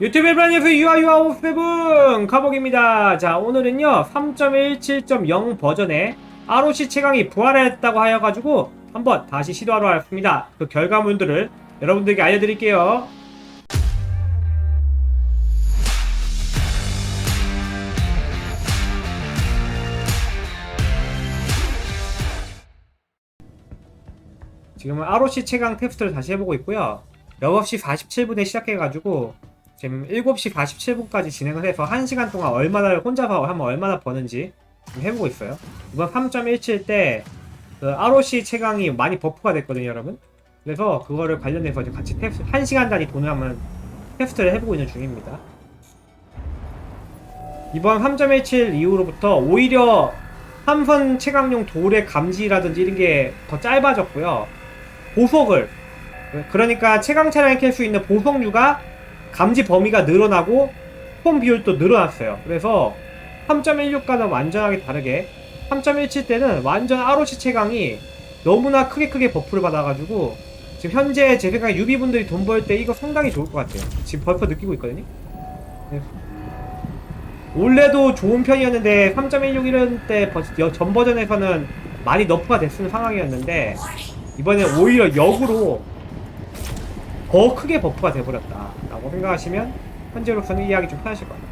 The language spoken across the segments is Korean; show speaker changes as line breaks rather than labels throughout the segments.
유튜브 브라니에서 유아유아오세븐 카복입니다. 자 오늘은요 3.17.0 버전의 ROC 최강이 부활했다고 하여가지고 한번 다시 시도하러 왔습니다. 그 결과물들을 여러분들에게 알려드릴게요. 지금은 ROC 최강 테스트를 다시 해보고 있고요. 6시 47분에 시작해가지고 지금 7시 47분까지 진행을 해서 1시간 동안 얼마나 혼자서 하면 얼마나 버는지 지금 해보고 있어요. 이번 3.17 때 그 ROC 최강이 많이 버프가 됐거든요, 여러분. 그래서 그거를 관련해서 이제 같이 테스트, 1시간 단위 돈을 한번 테스트를 해보고 있는 중입니다. 이번 3.17 이후로부터 오히려 함선 최강용 돌의 감지라든지 이런 게 더 짧아졌고요. 보석을 그러니까 최강 차량이 캘 수 있는 보석류가 감지 범위가 늘어나고 폼 비율도 늘어났어요. 그래서 3.16과는 완전하게 다르게 3.17 때는 완전 ROC 최강이 너무나 크게 크게 버프를 받아가지고 지금 현재 제 생각에 유비분들이 돈 벌 때 이거 상당히 좋을 것 같아요. 지금 벌써 느끼고 있거든요. 네. 원래도 좋은 편이었는데 3.16 이런 때 버- 여- 전 버전에서는 많이 너프가 됐는 상황이었는데 이번에 오히려 역으로 더 크게 버프가 돼버렸다라고 생각하시면 현재로서는 이해하기 좀 편하실 것 같아요.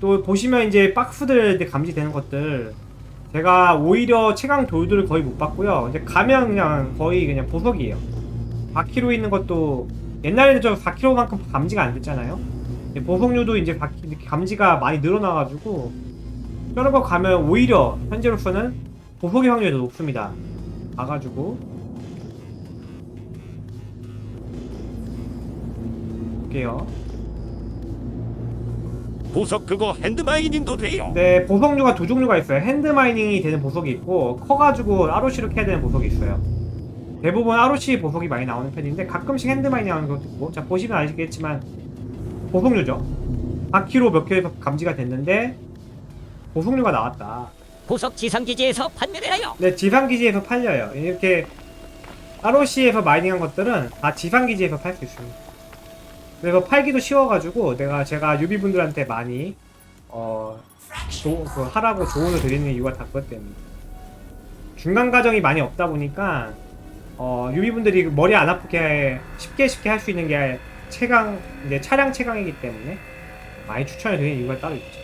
또 보시면 이제 박스들 감지되는 것들 제가 오히려 최강 돌들을 거의 못 봤고요. 이제 가면 그냥 거의 그냥 보석이에요. 4kg 있는 것도 옛날에는 저 4kg만큼 감지가 안 됐잖아요. 보석류도 이제 감지가 많이 늘어나가지고 저런 거 가면 오히려 현재로서는 보석의 확률이 더 높습니다. 가가지고 볼게요.
보석 그거 핸드마이닝도 돼요.
네, 보석류가 두 종류가 있어요. 핸드마이닝이 되는 보석이 있고 커가지고 ROC로 캐야 되는 보석이 있어요. 대부분 ROC 보석이 많이 나오는 편인데 가끔씩 핸드마이닝 하는 것도 있고 자 보시면 아시겠지만 보석류죠. 4kg 몇 킬로에서 감지가 됐는데 보석류가 나왔다.
보석 지상기지에서 판매를 하여
네, 지상기지에서 팔려요. 이렇게 ROC에서 마이닝한 것들은 다 지상기지에서 팔 수 있습니다. 그래서 팔기도 쉬워가지고 내가 제가 유비분들한테 많이 어 조, 그 하라고 조언을 드리는 이유가 다 그것 때문에 중간 과정이 많이 없다 보니까 어 유비분들이 머리 안 아프게 쉽게 쉽게 할 수 있는 게 최강 이제 차량 최강이기 때문에 많이 추천을 드리는 이유가 따로 있죠.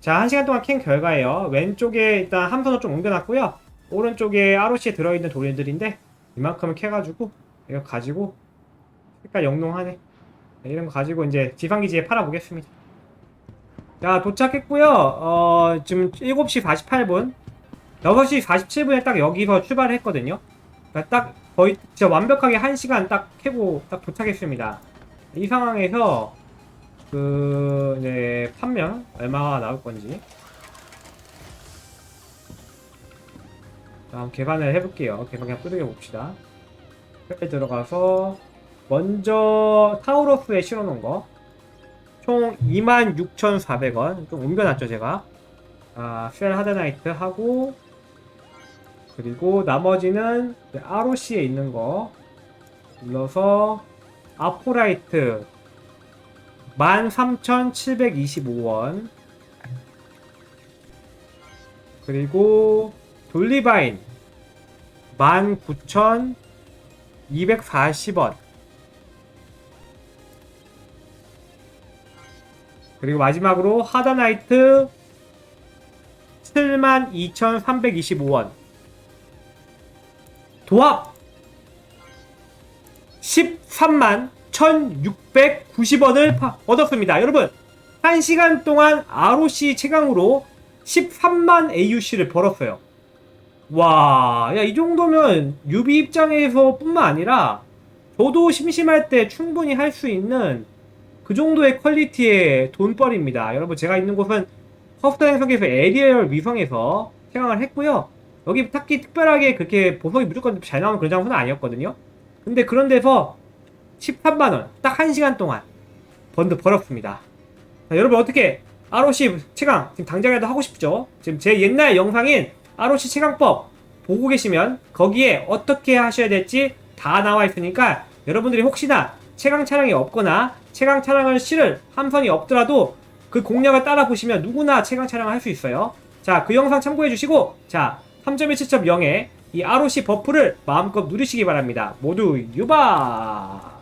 자, 한 시간 동안 캔 결과예요. 왼쪽에 일단 함선을 좀 옮겨놨고요. 오른쪽에 ROC에 들어있는 돌들인데 이만큼을 캐가지고 이거 가지고 색깔 영롱하네. 네, 이런 거 가지고 이제 지상기지에 팔아보겠습니다. 자, 도착했고요. 어, 지금 7시 48분. 6시 47분에 딱 여기서 출발했거든요. 그러니까 딱 거의 진짜 완벽하게 1시간 딱 캐고 딱 도착했습니다. 이 상황에서 그, 네, 판명 얼마가 나올 건지. 자, 한번 계산을 해볼게요. 계산 그냥 뚜드겨 봅시다. 에 들어가서, 먼저 타우로스에 실어놓은 거. 총 26,400원. 좀 옮겨놨죠, 제가. 아, 셀 하드나이트 하고, 그리고 나머지는 ROC에 있는 거. 눌러서, 아포라이트 13,725원. 그리고 돌리바인 19,240원. 그리고 마지막으로 하다나이트 72,325원. 도합 13만 1,690원을 얻었습니다. 여러분, 1시간 동안 ROC 최강으로 13만 AUC를 벌었어요. 와, 야, 이 정도면 유비 입장에서 뿐만 아니라 저도 심심할 때 충분히 할 수 있는 그 정도의 퀄리티의 돈벌입니다. 여러분, 제가 있는 곳은 허스터 행성에서 에리얼 위성에서 최강을 했고요. 여기 딱히 특별하게 그렇게 보석이 무조건 잘 나오는 그런 장소는 아니었거든요. 근데 그런 데서 13만원 딱 1시간 동안 번드 벌었습니다 자, 여러분 어떻게 ROC 최강 지금 당장이라도 하고 싶죠 지금 제 옛날 영상인 ROC 최강법 보고 계시면 거기에 어떻게 하셔야 될지 다 나와 있으니까 여러분들이 혹시나 최강 차량이 없거나 최강 차량을 실을 함선이 없더라도 그 공략을 따라 보시면 누구나 최강 차량을 할 수 있어요. 자, 그 영상 참고해 주시고 자, 3.17.0의 이 ROC 버프를 마음껏 누리시기 바랍니다. 모두 유바!